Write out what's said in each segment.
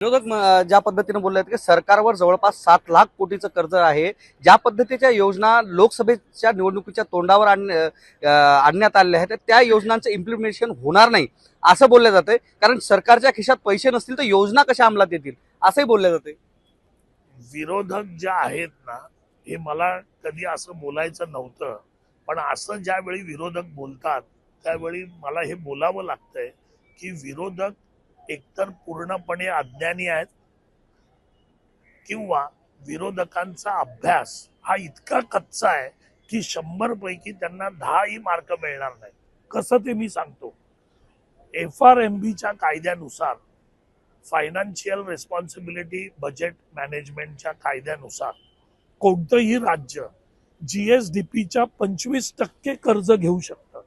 विरोधक ज्या पद्धतीने बोलले आहेत की सरकारवर जवळपास सात लाख कोटीचं कर्ज आहे ज्या पद्धतीच्या योजना लोकसभेच्या निवडणुकीच्या तोंडावर आणण्यात आलेल्या आहेत त्या योजनांचं इम्प्लिमेंटेशन होणार नाही असं बोललं जातंय. कारण सरकारच्या खिशात पैसे नसतील तर योजना कशा अंमलात येतील? असंही बोललं जाते विरोधक ज्या आहेत ना हे मला कधी असं बोलायचं नव्हतं पण असं ज्यावेळी विरोधक बोलतात त्यावेळी मला हे बोलावं लागतंय की विरोधक एकतर पूर्णपणे अज्ञानी आहेत किंवा विरोधकांचा अभ्यास हा इतका कच्चा आहे की शंभर पैकी त्यांना दहाही मार्क मिळणार नाही कसं ते मी सांगतो? एफ आर एम बीच्या कायद्यानुसार फायनान्शियल रेस्पॉन्सिबिलिटी बजेट मॅनेजमेंटच्या कायद्यानुसार कोणतंही राज्य जी एस डी पीच्या पंचवीस टक्के कर्ज घेऊ शकतं.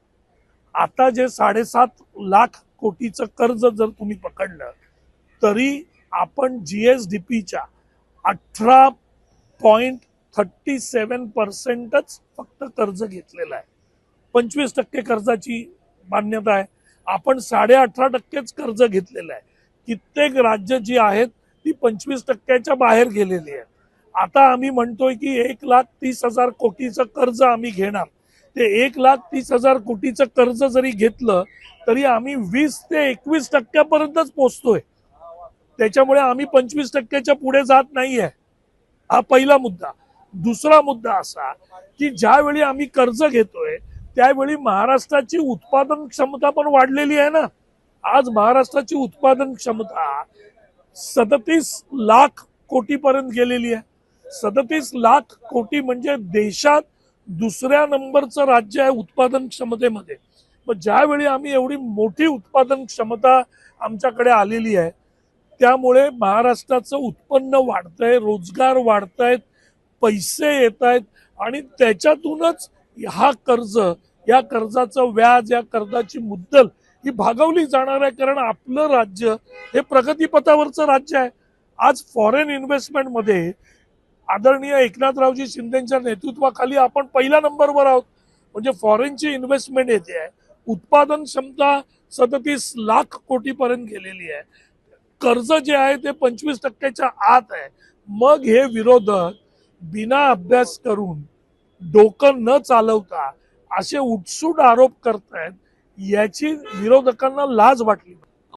आता जे साडेसात लाख कोटीचं कर्ज जर तुम्ही पकडलं तरी आपण जी एस डी पीच्या अठरा पॉईंट थर्टी सेवन पर्सेंटच फक्त कर्ज घेतलेलं आहे. पंचवीस टक्के कर्जाची मान्यता आहे. आपण साडे अठरा टक्केच कर्ज घेतलेलं आहे. कित्येक राज्य जी आहेत ती पंचवीस टक्क्याच्या बाहेर गेलेली आहेत. आता आम्ही म्हणतोय की एक लाख तीस हजार कोटीचं कर्ज आम्ही घेणार. ते एक लाख तीस हजार कोटीचं कर्ज जरी घेतलं तरी आम्ही वीस ते एकवीस टक्क्यापर्यंतच पोचतोय. त्याच्यामुळे आम्ही पंचवीस टक्क्याच्या पुढे जात नाहीये. हा पहिला मुद्दा. दुसरा मुद्दा असा की ज्यावेळी आम्ही कर्ज घेतोय त्यावेळी महाराष्ट्राची उत्पादन क्षमता पण वाढलेली आहे ना. आज महाराष्ट्राची उत्पादन क्षमता सदतीस लाख कोटीपर्यंत गेलेली आहे. सदतीस लाख कोटी म्हणजे देशात दुसऱ्या नंबरचं राज्य आहे उत्पादन क्षमतेमध्ये मग ज्यावेळी आम्ही एवढी मोठी उत्पादन क्षमता आमच्याकडे आलेली आहे त्यामुळे महाराष्ट्राचं उत्पन्न वाढतंय रोजगार वाढतायत पैसे येत आहेत आणि त्याच्यातूनच हा कर्ज या कर्जाचं व्याज या कर्जाची मुद्दल ही भागवली जाणार आहे कारण आपलं राज्य हे प्रगतीपथावरचं राज्य आहे. आज फॉरेन इन्व्हेस्टमेंटमध्ये आदरणीय एकनाथरावजी शिंदेच्या नेतृत्वाखाली आपण पहिल्या नंबरवर आहोत. म्हणजे फॉरेनची इन्व्हेस्टमेंट येते आहे. उत्पादन क्षमता सदतीस लाख कोटीपर्यंत गेलेली आहे. कर्ज जे आहे ते पंचवीस टक्क्याच्या आत आहे. मग हे विरोधक बिना अभ्यास करून डोकं न चालवता असे उठसूट आरोप करतायत याची विरोधकांना लाज वाटली.